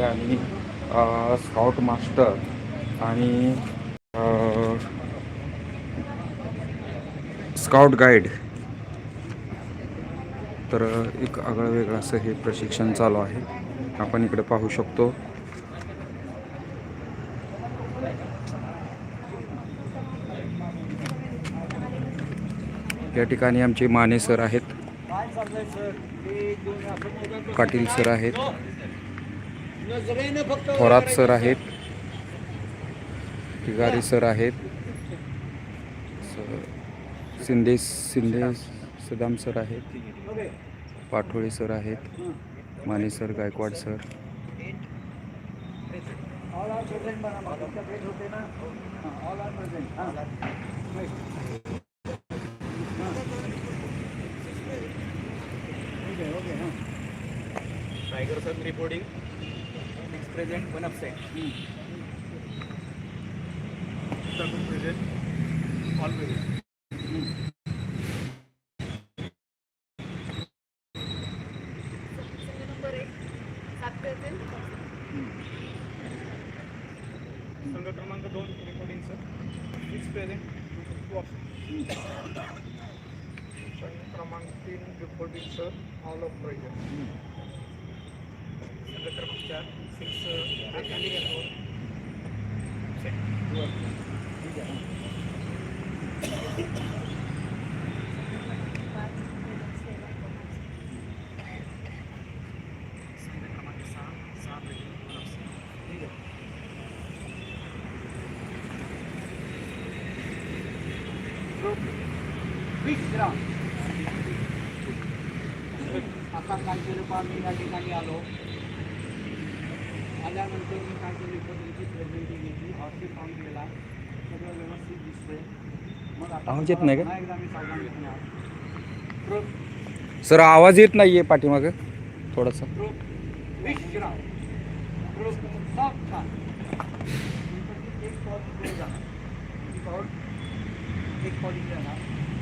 आहे आणि scout master आणि स्काउट गाईड. तर एक आगळं वेगळं असं हे प्रशिक्षण चालू आहे. आपण इकडे पाहू शकतो. या ठिकाणी आमचे माने सर आहेत. पाटील सर आहेत. थोरात सर आहेत. तिगारी सर आहेत. शिंदे शिंदे सदाम सर आहेत. पाठोळे सर आहेत. Mane sir Gaikwad sir. All tiger sir reporting next present one absent present all present number एक सात प्रेझेंट संघ क्रमांक दोन reporting sir six present two option संघ क्रमांक तीन reporting sir all of present संघ क्रमांक चार सिक्स संघ क्रमांक सहा सहा प्रेझेंट विश्राम आता काय केलं पहा मी या ठिकाणी आलो आल्यानंतर मी काय केली पद्धतीची प्रेझेंटिंग घेतली हॉस्टी फॉर्म केला सगळं व्यवस्थित दिसतंय मग आवाज येत नाही का? पुन्हा एकदा मी सावधान घेतला प्र सर आवाज येत नाही आहे पाठीमागं. थोडासा. विश्राम. एक पॉज पुढे जाणार ती पाऊल एक कॉलेज झाला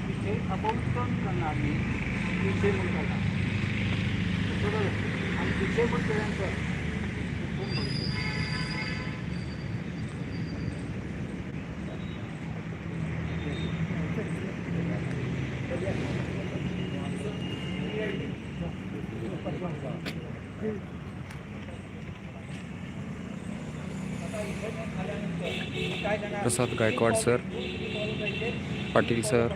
तिथे अबाउट टर्न करणार मी तिथे मग करणार. बरोबर? आणि तिथे मग केल्यानंतर Prasad Gaikwad sir. Patil sir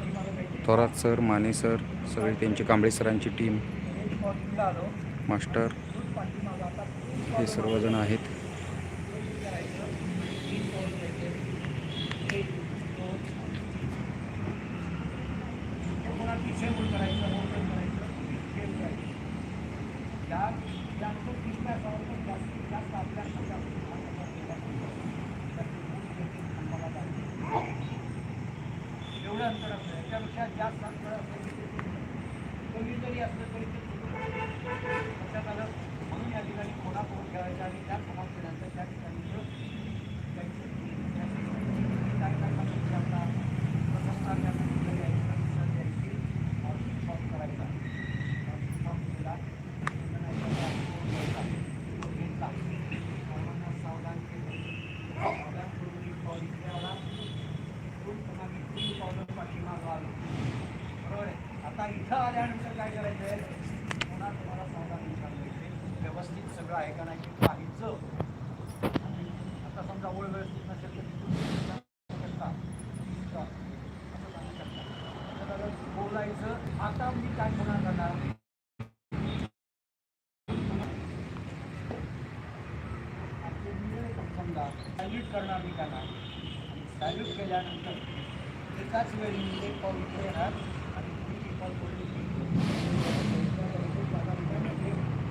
Thorat sir Mane sir सगळे त्यांची कांबळे सरांची टीम मास्टर हे सर्वजण आहेत पुन्हा तिथे मग करायचं रोटेट करायचं तिथे करायचं. या जास्त तिसऱ्या सावरवर जास्तीत जास्त आपल्या हातात हातात केला पाहिजे. खांबाला लागेल. एवढं अंतर असतं याच्यापेक्षा जास्त अंतर असेल तर ते कमी जरी असलं तरी ते लक्षात आलं म्हणून या ठिकाणी कोणाकडून खेळायचं आणि त्या समाज खेळायचं त्या ठिकाणी काय काय करायचं आपला प्रशस्ता द्यायचं, प्रतिसाद द्यायची, औषध फॉर्म करायचा. औषध फॉर्म दिला, नंतर घ्यायचा. तो घेतला. सर्वांना सावधान केलं. सावधान करून मी पाऊल इकडे आला. इकडून पुन्हा मी तीन पावलं पाठीमागं आलो. बरोबर आहे? आता इथं आल्यानंतर काय करायचं आहे पुन्हा तुम्हाला सावधान विचारलं इथे व्यवस्थित सगळं आहे का नाही पाहायचं आता समजा ओळ व्यवस्थित नसेल तर तिथून तुम्ही शकता. असं सांगू शकता. आता जरा बोलायचं आता मी काय पुन्हा करणार समजा सॅल्यूट करणार मी करणार सॅल्यूट केल्यानंतर एकाच वेळी मी एक पाऊल इकडे येणार आणि तुम्ही एक पाऊल पडली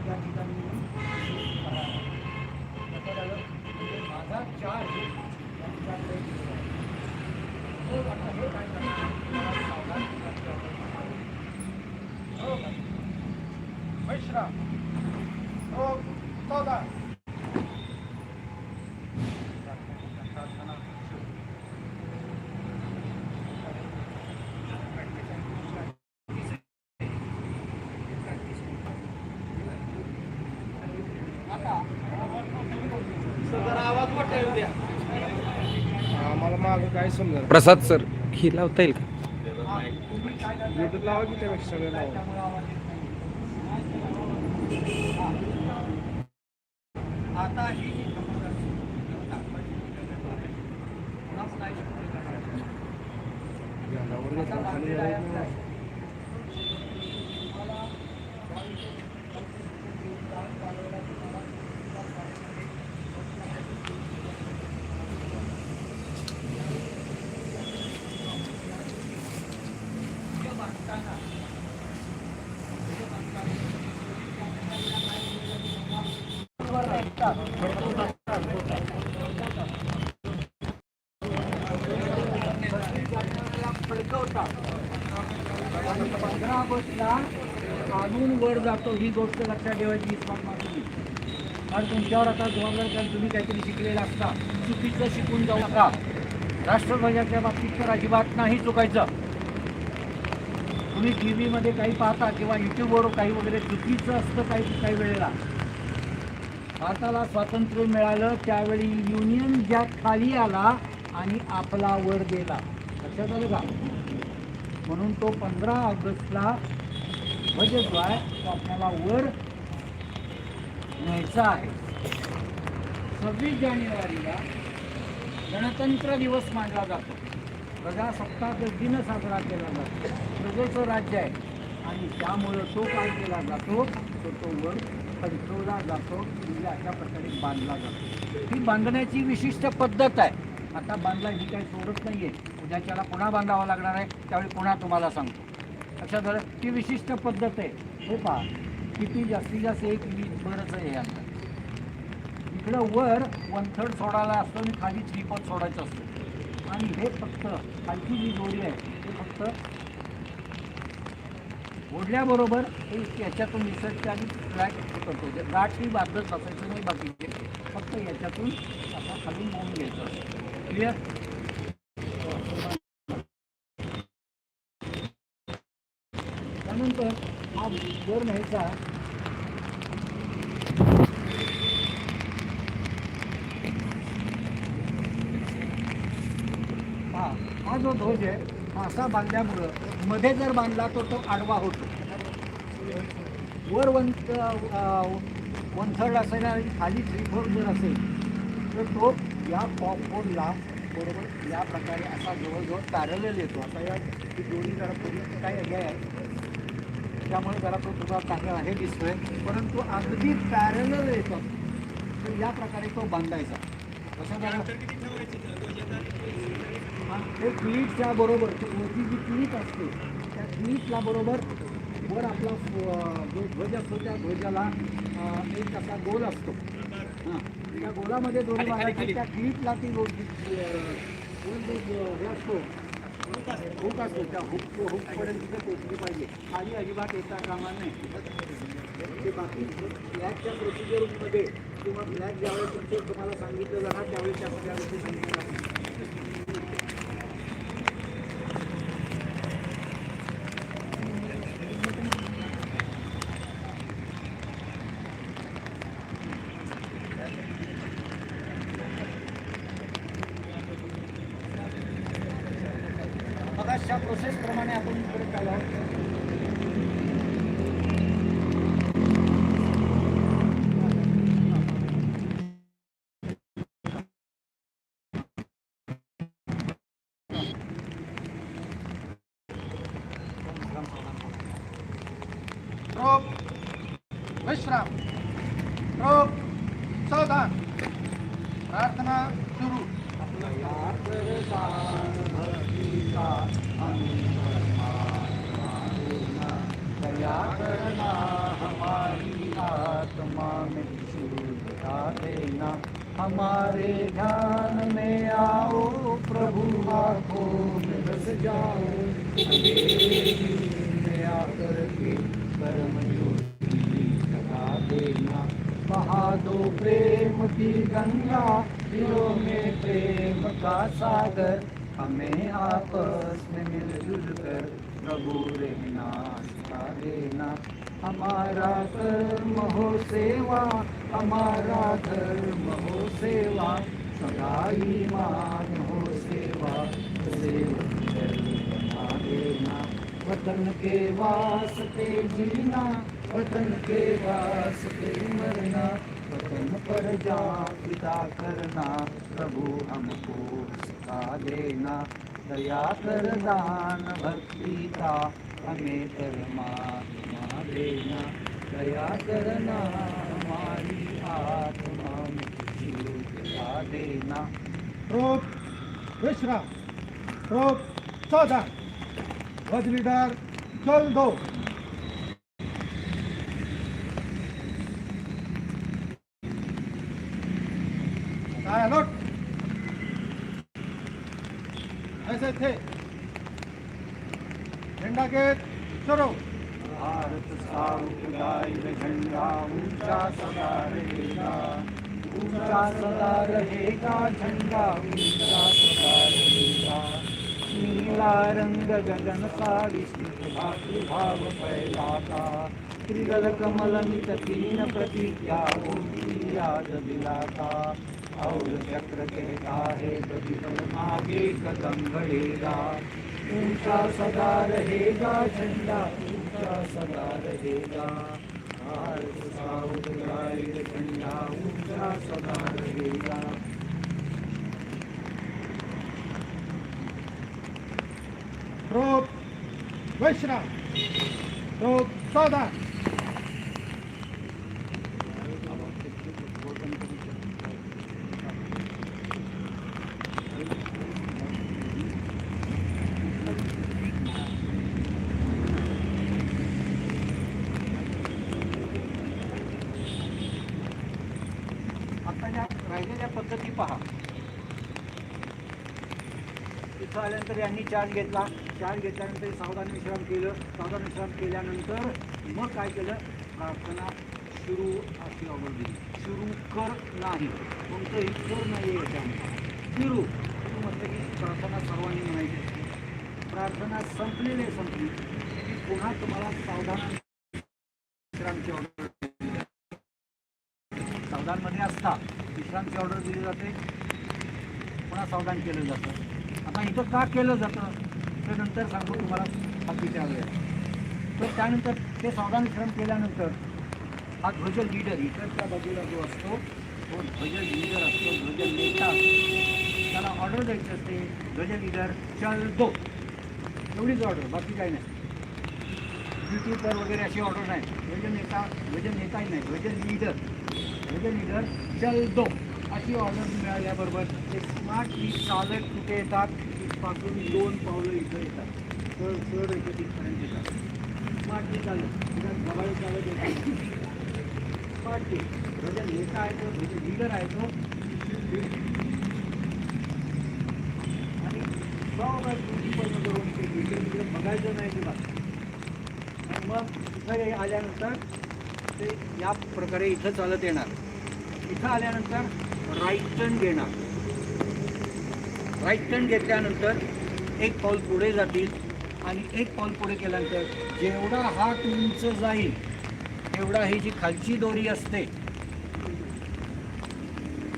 या ठिकाणी माझा चार्ज आहे. हे काय करणार? सावधान करायचं. हो, सावधान. आता आम्हाला मागं काय समजा प्रसाद सर. ही लावता येईल का ब्लूटूथ लावा की त्यापेक्षा सगळं लावा आता ही जी झाडावर घेतलं, खाली जायचं नाही. पंधरा ऑगस्टला कानून वर जातो ही गोष्ट लक्षात ठेवायची इस्लाम तुम्ही कारण तुमच्यावर आता जबाबदार कारण तुम्ही काहीतरी शिकलेला असता. चुकीचं शिकून जाऊ नका. राष्ट्रध्वजाच्या बाबतीत तर अजिबात नाही चुकायचं. तुम्ही टी व्हीमध्ये काही पाहता किंवा युट्यूबवर काही वगैरे चुकीचं असतं काही काही वेळेला. भारताला स्वातंत्र्य मिळालं त्यावेळी युनियन जॅक खाली आला आणि आपला वर गेला. लक्षात आलं का? म्हणून तो पंधरा ऑगस्टला म्हणजे जो आहे तो आपल्याला वर न्यायचा आहे. सव्वीस जानेवारीला गणतंत्र दिवस मानला जातो. प्रजासत्ताक दिन साजरा केला जातो. प्रजेचं राज्य आहे. आणि त्यामुळं तो काय केला जातो? तो तो वर पंचवला जातो. म्हणजे अशा प्रकारे बांधला जातो. ही बांधण्याची विशिष्ट पद्धत आहे. आता बांधला ही काही सोडत नाही आहे उद्याच्याला पुन्हा बांधावा लागणार आहे. त्यावेळी पुन्हा तुम्हाला सांगतो. लक्षात झालं ती विशिष्ट पद्धत आहे. हे पहा. किती जास्तीत जास्त एक वीज बरंच आहे आता इकडं वर वन थर्ड सोडायला असतो आणि खाली थ्री सोडायचं असतं. आणि हे फक्त खालची जी जोडी आहे ते फक्त ओढल्याबरोबर हे याच्यातून निसटते आणि फ्लॅट करतो. जे गाठ ही बांधत असायचं नाही बाकीचे फक्त याच्यातून आता खाली मोडून घ्यायचं असतं. क्लिअर त्यानंतर दर वर न्यायचा हा हा जो ध्वज आहे हा असा बांधल्यामुळं मध्ये जर बांधला तर तो आडवा होतो. वर वन वंथळ असेल आणि खाली थ्री जर असेल तर तो या पॉपफोनला बरोबर या प्रकारे असा जवळजवळ तारलेला येतो. आता या दोन्ही जरा काही काय आहे त्यामुळे जरा तो तुझा चांगला हे दिसतोय. परंतु अगदी पॅरलल येतो तर या प्रकारे तो बांधायचा. ते क्लिपच्या बरोबर ती वरची जी क्लिप असते त्या क्लिपला बरोबर वर आपला जो ध्वज असतो त्या ध्वजाला एक असा गोल असतो. हां त्या गोलामध्ये दोन त्या क्लिपला ती गोल हे असतो हुक असतो त्या हुक हुकपर्यंत तिथे पोचली पाहिजे खाली अजिबात येता कामा नाही ते बाकी फ्लॅटच्या प्रोसिजरमध्ये किंवा फ्लॅट ज्यावेळेस तुमचं तुम्हाला सांगितलं जाणार त्यावेळेस त्या सगळ्या गोष्टी सांगितल्या जातील. मगाच्या प्रोसेसप्रमाणे आपण इकडे चालू आहोत रोप विश्राम रोप सावधान प्रार्थना सुरू दया करना हमारी आत्मा में शुद्धता देना हमारे ध्यान में आओ प्रभु आंखों में बस जाओ अंधेरे में आकर के परम ज्योति जगा देना बहा दो प्रेम की गंगा दिलों में प्रेम का सागर हमें आपस में मिलजुल कर प्रभु रहना सिखा देना हमारा कर्म हो सेवा हमारा धर्म हो सेवा सदाई मान हो सेवा सेवा देना वतन के वास्ते जीना वतन के वास्ते मरना वतन पर जा पिता करना प्रभु हमको सिखा देना। दया कर दान भक्ति का हमें परमात्मा देना। दया करना हमारी आत्मा देना। रोप विश्राम। रोप चौदह वज्रदार चल दो। ऐसे थे। झंडा के चलो। भारत साउथ झंडा ऊंचा सदा रहेगा। ऊंचा सदा रहेगा झंडा ऊंचा सदा रहेगा। नीला रंग गगन सा विस्तृत भाव फैलाता त्रिगल कमल मित तीन प्रतिज्ञा होती याद दिलाता और चक्र कहता है प्रतिपल आगे कदम बढ़ेगा ऊंचा सदा रहेगा झंडा ऊंचा सदा रहेगा। भारत झंडा ऊंचा सदा रहेगा। रोप वैष्णव रोप चौदह आता ज्या राहिलेल्या पद्धती पहा. इथं आल्यानंतर यांनी चार्ज घेतला. चार्ज घेतल्यानंतर सावधान विश्राम केलं. सावधान विश्राम केल्यानंतर मग काय केलं? प्रार्थना सुरू अशी ऑर्डर दिली सुरू कर नाही. कोणतंही कर नाही आहे याच्यामध्ये सुरू. सुरू म्हटलं की प्रार्थना सर्वांनी म्हणायची. असते. प्रार्थना संपलेली आहे संपली. की पुन्हा तुम्हाला सावधान विश्रामची ऑर्डर सावधानमध्ये असता. विश्रामची ऑर्डर दिली जाते. पुन्हा सावधान केलं जातं. इथं का केलं जातं ते नंतर सांगतो तुम्हाला बाकीच्या वेळेस तर त्यानंतर ते सावधान विश्राम केल्यानंतर हा ध्वज लीडर इकडच्या बाजूला जो असतो तो ध्वज लीडर असतो ध्वज नेता. त्याला ऑर्डर द्यायची असते ध्वज लीडर चल दो. एवढीच ऑर्डर बाकी काही नाही. युट्यूबवर वगैरे अशी ऑर्डर नाही. ध्वज नेता ध्वज नेताही नाही ध्वज लीडर ध्वज लीडर चल दो. अशी ऑर्डर मिळाल्याबरोबर ते स्मार्टली चालत कुठे येतात? पासून दोन पावलं इथं येतात. सर सर इथं तिथपर्यंत येतात. माटी चालत तिथं जवळ चालत येतात स्मार्टली ध्वज नेता आहे तो म्हणजे लिडर आहे तो. आणि सगळं पण करून ते तिकडे बघायचं नाही तुला. आणि मग इथं आल्यानंतर ते या प्रकारे इथं चालत येणार. इथं आल्यानंतर राईट टर्न घेणार. राईट टर्न घेतल्यानंतर एक पाऊल पुढे जातील आणि एक पाऊल पुढे केल्यानंतर जेवढा हात उंच जाईल तेवढा ही जी खालची दोरी असते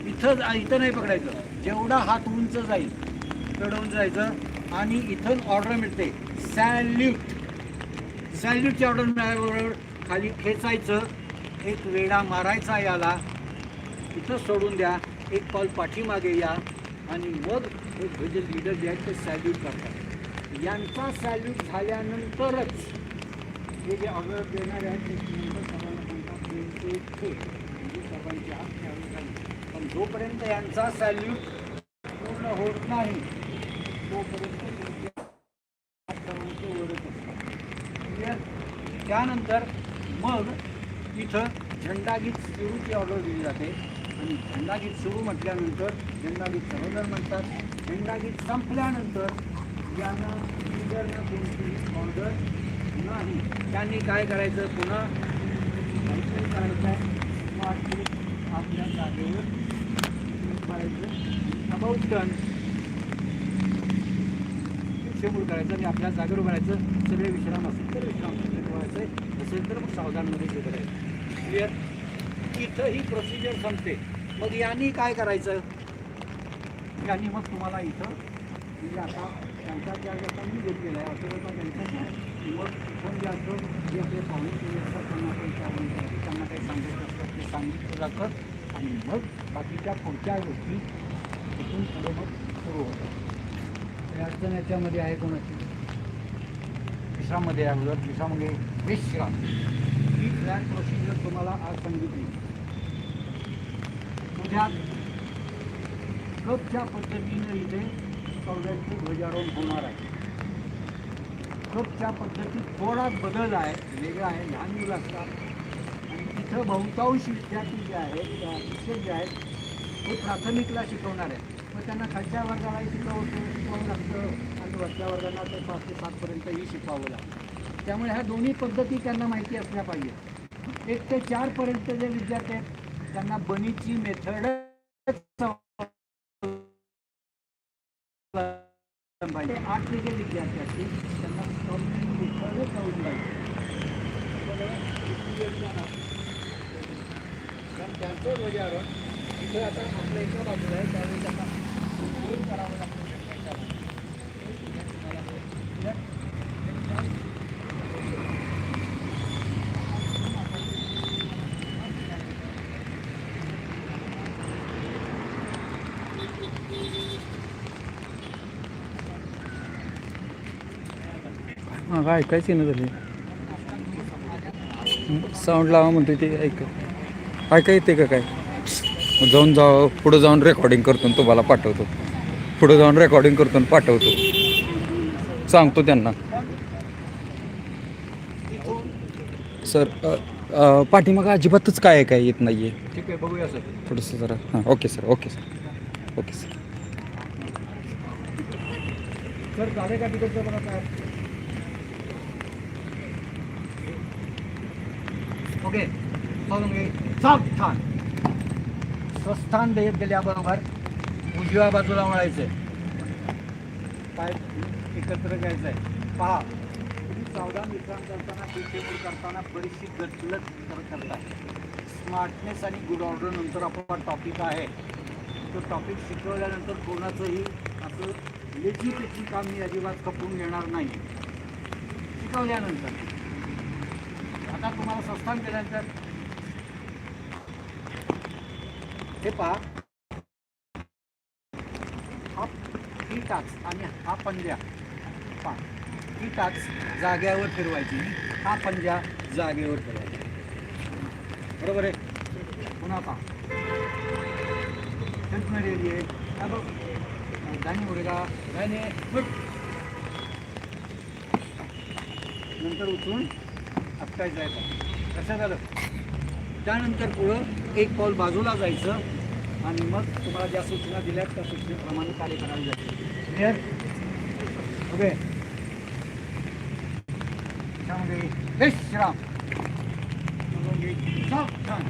इथं इथं नाही पकडायचं. जेवढा हात उंच जाईल चढवून जायचं आणि इथून ऑर्डर मिळते. सॅल्यूट सॅल्यूटची ऑर्डर मिळाल्याबरोबर खाली खेचायचं एक वेडा मारायचा याला. इथं सोडून द्या एक पाऊल पाठीमागे या आणि मग हे ध्वज लिडर जे आहेत ते सॅल्यूट करतात. यांचा सॅल्यूट झाल्यानंतरच हे जे ऑर्डर देणारे आहेत ते नंतर सर्वांना म्हणतात ते थे." म्हणजे सर्वांची हात त्यावेळी पण जोपर्यंत यांचा सॅल्यूट पूर्ण होत नाही तोपर्यंत म्हणजे त्यानंतर मग इथं झंडागीत सुरूची ऑर्डर दिली जाते. आणि झंडागीत सुरू म्हटल्यानंतर झंडागीत सर्वजण म्हणतात. झेंडागीत संपल्यानंतर यानं लिडरनं कोणतीही ऑर्डर नाही. त्यांनी काय करायचं? पुन्हा काहीतरी करायचं आहे आपल्या जागेवर करायचं. अबाउट टन शेमूळ करायचं आणि आपल्या जागेवर उभारायचं सगळे विश्राम असेल तर विश्राम ठेवायचं असेल तर मग सावधानमध्ये जे करायचं क्लिअर इथं ही प्रोसिजर संपते. मग यांनी काय करायचं? त्यांनी मग तुम्हाला इथं म्हणजे आता त्यांचा ज्या मी घेतलेला आहे असं जर त्यांच्या मग इथून जे असं जे आपले पाहुणे केले असतात त्यांना विचारून घ्यायचं, त्यांना काही सांगायचं असतं ते सांगितलं जातं आणि मग बाकीच्या पुढच्या गोष्टी तिथून पुढे मग सुरू होतात. काही अडचण याच्यामध्ये आहे कोणाची? विश्राममध्ये अगोदर विश्रामध्ये विश्राम ही प्लॅन प्रोसिजर तुम्हाला आज सांगितली. उद्या कपच्या पद्धतीनं इथे सौद्याचं ध्वजारोहण होणार आहे कपच्या पद्धतीत थोडा बदल आहे वेगळा आहे लहान मुलं असतात आणि तिथं बहुतांश विद्यार्थी जे आहेत शिक्षक जे आहेत ते प्राथमिकला शिकवणार आहेत मग त्यांना खालच्या वर्गालाही शिकवतो शिकवावं लागतं आणि वरच्या वर्गांना ते पाच ते सातपर्यंतही शिकवावं लागतं त्यामुळे ह्या दोन्ही पद्धती त्यांना माहिती असल्या पाहिजे एक ते चारपर्यंत जे विद्यार्थी आहेत त्यांना बनीची मेथड पाहिजे आठ ते विद्यार्थी असतील. त्यांना सौम्य मेथड पाहिजे कारण त्यांचं ध्वजारोहण तिथे आता आपल्या एका बाजूला आहे. त्यावेळी त्यांना करावं लागतं. हां काय ऐकायच ना झाले. साऊंड लावा म्हणते ते ऐक. ऐका येते का काय? जाऊन जा पुढं जाऊन रेकॉर्डिंग करतो तुम्हाला पाठवतो. पुढं जाऊन रेकॉर्डिंग करतो पाठवतो. सांगतो त्यांना. सर पाठीमागं अजिबातच काय काय येत नाही आहे ठीक आहे बघूया सर थोडंसं जरा हां okay sir okay sir okay sir sir झाले का तिकडचं बघा काय ओके चालून घे सावधान स्वस्थान देत गेल्याबरोबर उजव्या बाजूला वळायचंय पाय एकत्र घ्यायचंय? पहा. तुम्ही सावधान विश्राम करताना टेबल करताना बरीचशी गचलत कर- करताय. स्मार्टनेस आणि गुड ऑर्डर नंतर आपण टॉपिक आहे. तो टॉपिक शिकवल्यानंतर कोणाचंही असं लेखी त्याची काम मी अजिबात खपवून घेणार नाही. शिकवल्यानंतर. आता तुम्हाला संस्थान केल्यानंतर हे पहा. हा ही टाच आणि हा पंजा. पहा. ही टाच जाग्यावर फिरवायची. हा पंजा जागेवर फिरवायचा. बरोबर आहे? पुन्हा पहा. हेल्प मिळालेली आहे. हा मुलगा. नंतर उठून आपटाय जायचं कसं झालं त्यानंतर पुढं एक पाऊल बाजूला जायचं आणि मग तुम्हाला ज्या सूचना दिल्या त्या सूचनेप्रमाणे कार्य करायला जायचं. क्लिअर ओके त्यामध्ये हे त्यामध्ये सावधान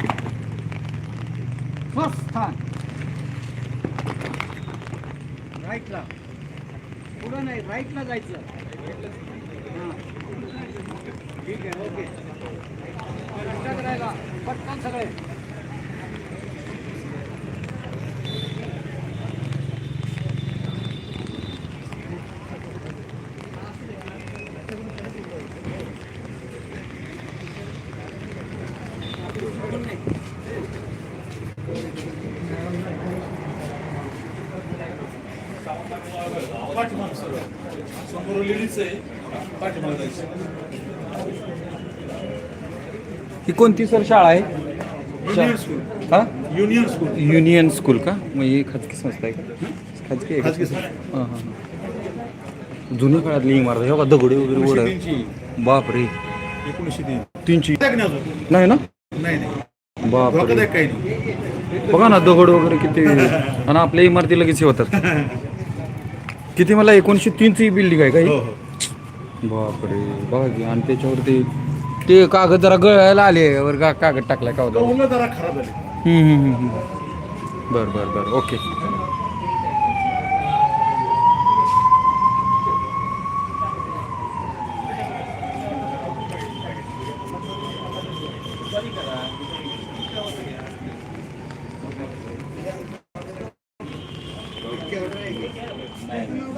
स्वस्थान. राईटला पुढं नाही राईटला जायचं. हां. ठीक आहे ओके करायला पटकन सगळे. ही कोणती सर शाळा आहे? युनियन स्कूल हां? युनियन स्कूल युनियन स्कूल का? मग ही खाजगी संस्था आहे का? खाजगी आहे का? खाजगी संस्था. हां हां हां. जुन्या काळातली इमारत आहे. बघा दगडे वगैरे ओढ तीनची. बापरे. एकोणीसशे तीन. तीनची. नाही अजून? नाही ना? नाही नाही. बापरे. धोकादायक काही नाही. बघा ना दगड वगैरे किती. आणि आपल्या इमारती लगेच हे होतात. किती मला एकोणीसशे तीनची बिल्डिंग आहे का हो? ही हो. बापरे. बघा की आणि त्याच्यावरती ते कागद जरा गळायला आले वर का कागद टाकलाय का तो उंग जरा खराब झाले. बर बर बर. ओके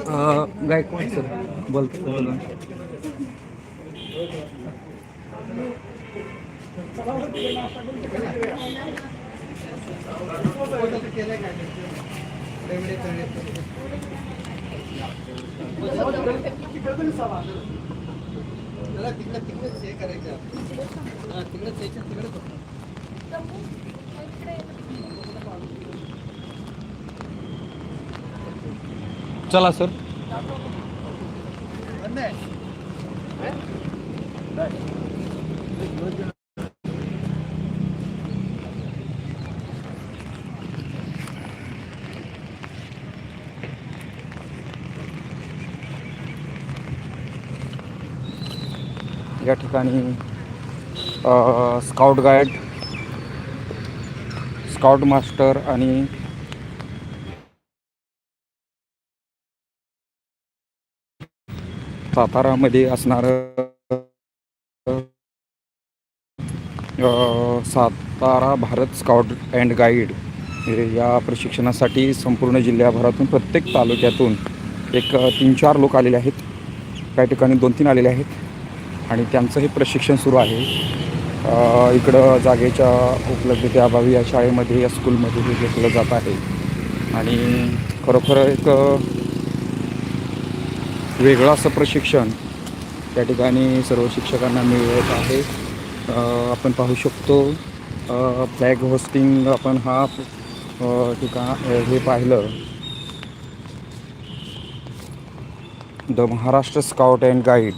अं, गायकवाड सर बोलतो बोला चला सर. या ठिकाणी स्काउट गाईड स्काउट मास्टर आणि सातारामध्ये असणारं Satara Bharat scout and guide हे या प्रशिक्षणासाठी संपूर्ण जिल्ह्याभरातून प्रत्येक तालुक्यातून एक तीन चार लोक आलेले आहेत. काही ठिकाणी दोन तीन आलेले आहेत आणि त्यांचं हे प्रशिक्षण सुरू आहे. इकडं जागेच्या उपलब्धतेअभावी या शाळेमध्ये या स्कूलमध्ये हे घेतलं जात आहे. आणि खरोखर एक वेगळं असं प्रशिक्षण त्या ठिकाणी सर्व शिक्षकांना मिळत आहे. आपण पाहू शकतो फ्लॅग होस्टिंग आपण हा ठिकाण हे पाहिलं. The Maharashtra scout and guide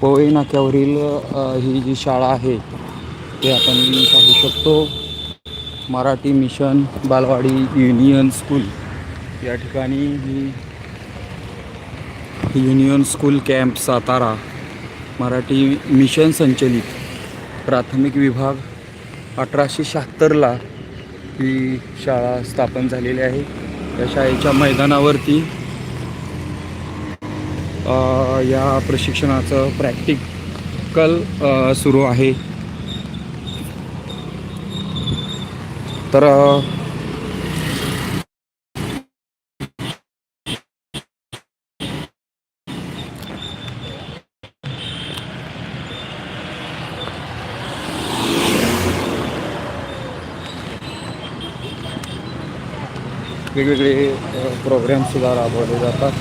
Powai नाक्यावरील ही जी शाळा आहे ते आपण पाहू शकतो. मराठी मिशन बालवाडी युनियन स्कूल. या ठिकाणी ही union school camp Satara Marathi mission संचलित प्राथमिक विभाग अठराशे शहात्तरला ही शाळा स्थापन झालेली आहे. या शाळेच्या मैदानावरती या प्रशिक्षणाचं प्रॅक्टिकल सुरू आहे. तर वेगवेगळे प्रोग्रॅमसुद्धा राबवले जातात.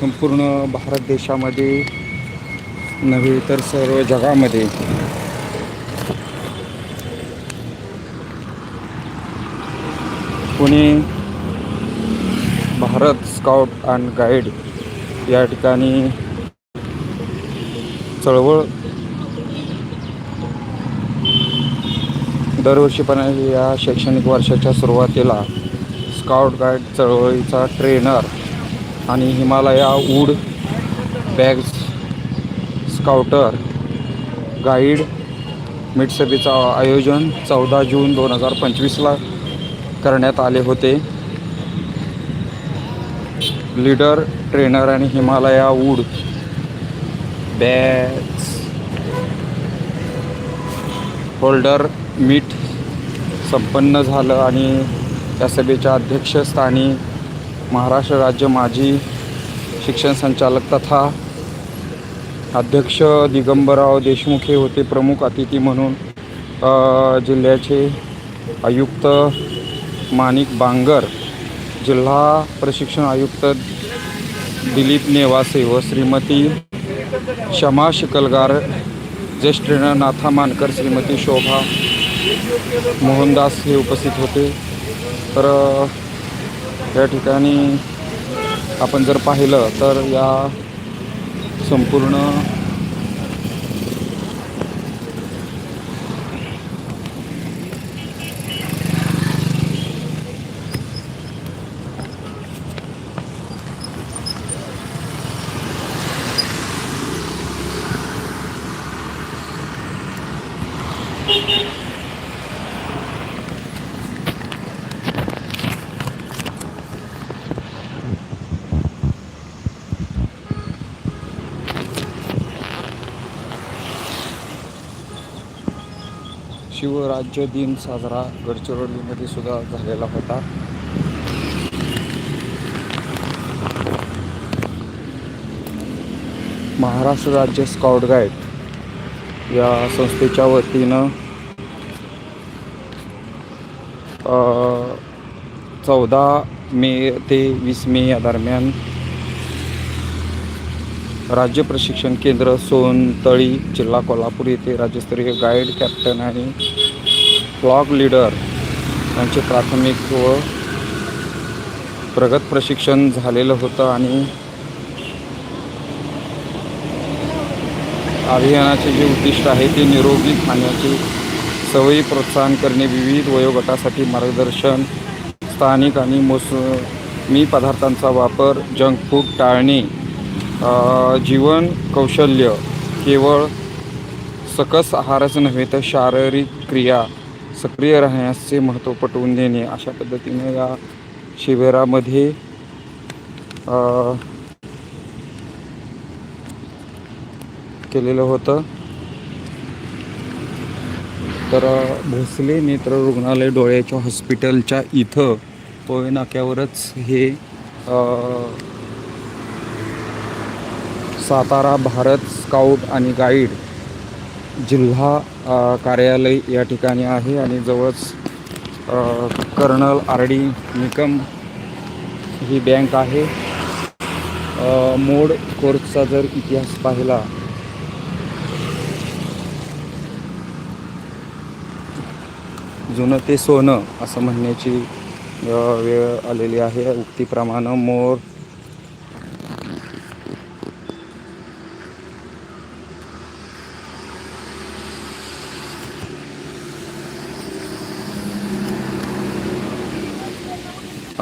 संपूर्ण भारत देशामध्ये नव्हे तर सर्व जगामध्ये. Pune Bharat scout and guide या ठिकाणी चळवळ दरवर्षीपणे या शैक्षणिक वर्षाच्या सुरुवातीला स्काउट गाईड चळवळीचा ट्रेनर आणि Himalaya wood badges scouter guide मिटसभेचं आयोजन चौदा जून दोन हजार पंचवीसला करण्यात आले होते. लीडर ट्रेनर आणि Himalaya wood badge holder meet संपन्न झालं आणि या सभेच्या अध्यक्षस्थानी महाराष्ट्र राज्य माजी शिक्षण संचालक तथा अध्यक्ष दिगंबरराव देशमुख हे होते प्रमुख अतिथी म्हणून जिल्ह्याचे आयुक्त माणिक बांगर जिल्हा प्रशिक्षण आयुक्त दिलीप नेवासे व श्रीमती शमा शिकलगार ज्येष्ठ ट्रेनर नाथा मानकर श्रीमती शोभा मोहनदास हे उपस्थित होते. तर या ठिकाणी आपण जर पाहिलं तर या संपूर्ण शिवराज्य दिन साजरा गडचिरोलीमध्ये सुद्धा झालेला होता. महाराष्ट्र राज्य स्काउट गाईड या संस्थेच्या वतीनं चौदा मे ते वीस मे या दरम्यान राज्य प्रशिक्षण केंद्र सोनतळी जिल्हा कोल्हापूर येथे राज्यस्तरीय गाईड कॅप्टन आणि फ्लॉग लीडर यांचे प्राथमिक व प्रगत प्रशिक्षण झालेलं होतं आणि अभियानाचे जे उद्दिष्ट आहे ते निरोगी खाण्याची सवयी प्रोत्साहन करणे विविध वयोगटासाठी मार्गदर्शन स्थानिक आणि मोसमी पदार्थांचा वापर जंक फूड टाळणे जीवन कौशल्य केवळ सकस आहारच नव्हे तर शारीरिक क्रिया सक्रिय राहण्याचे महत्त्व पटवून देणे अशा पद्धतीने या शिबिरामध्ये केलेलं होतं. तर भोसले नेत्र रुग्णालय डोळ्याच्या हॉस्पिटलच्या इथं पोहे नाक्यावरच हे सातारा भारत स्काउट आणि गाईड जिल्हा कार्यालय या ठिकाणी आहे आणि जवळच कर्नल आर डी निकम ही बँक आहे. मोड कोर्सचा जर इतिहास पाहिला जुनं ते सोनं असं म्हणण्याची वेळ आलेली आहे. उक्तीप्रमाणे मोर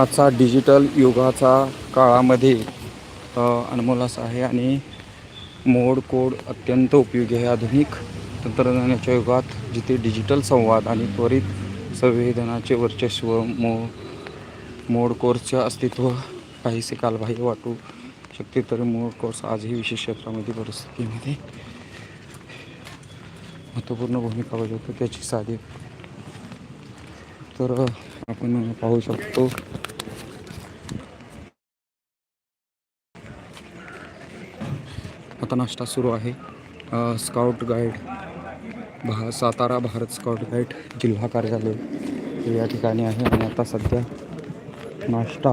आजचा डिजिटल युगाचा काळामध्ये अनमोलास अनमोल असा आहे आणि मोड कोड अत्यंत उपयोगी आहे आधुनिक तंत्रज्ञानाच्या युगात जिथे डिजिटल संवाद आणि त्वरित संवेदनाचे वर्चस्व मो मोड कोर्सचे अस्तित्व काहीसे कालबाह्य वाटू शकते तर मोड कोर्स आजही विशेष क्षेत्रामध्ये परिस्थितीमध्ये महत्त्वपूर्ण भूमिका बजावतो त्याची साधी. तर आपण पाहू शकतो आता नाश्ता सुरू आहे. स्काउट गाईड भा सातारा भारत स्काउट गाईड जिल्हा कार्यालय या ठिकाणी आहे आणि आता सध्या नाश्ता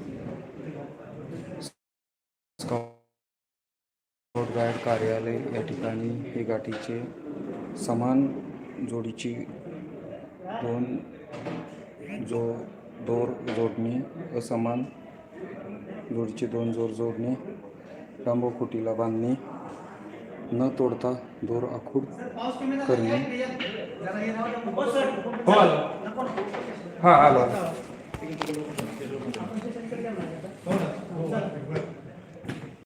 रोड गार्ड कार्यालय या ठिकाणी हे गाठीचे समान जोडीची दोन जो दोर जोडणे असमान जोडीचे दोन जोर जोडणे लांबखुटीला बांधणे न तोडता दोर आखूड करणे. हो, हा आला.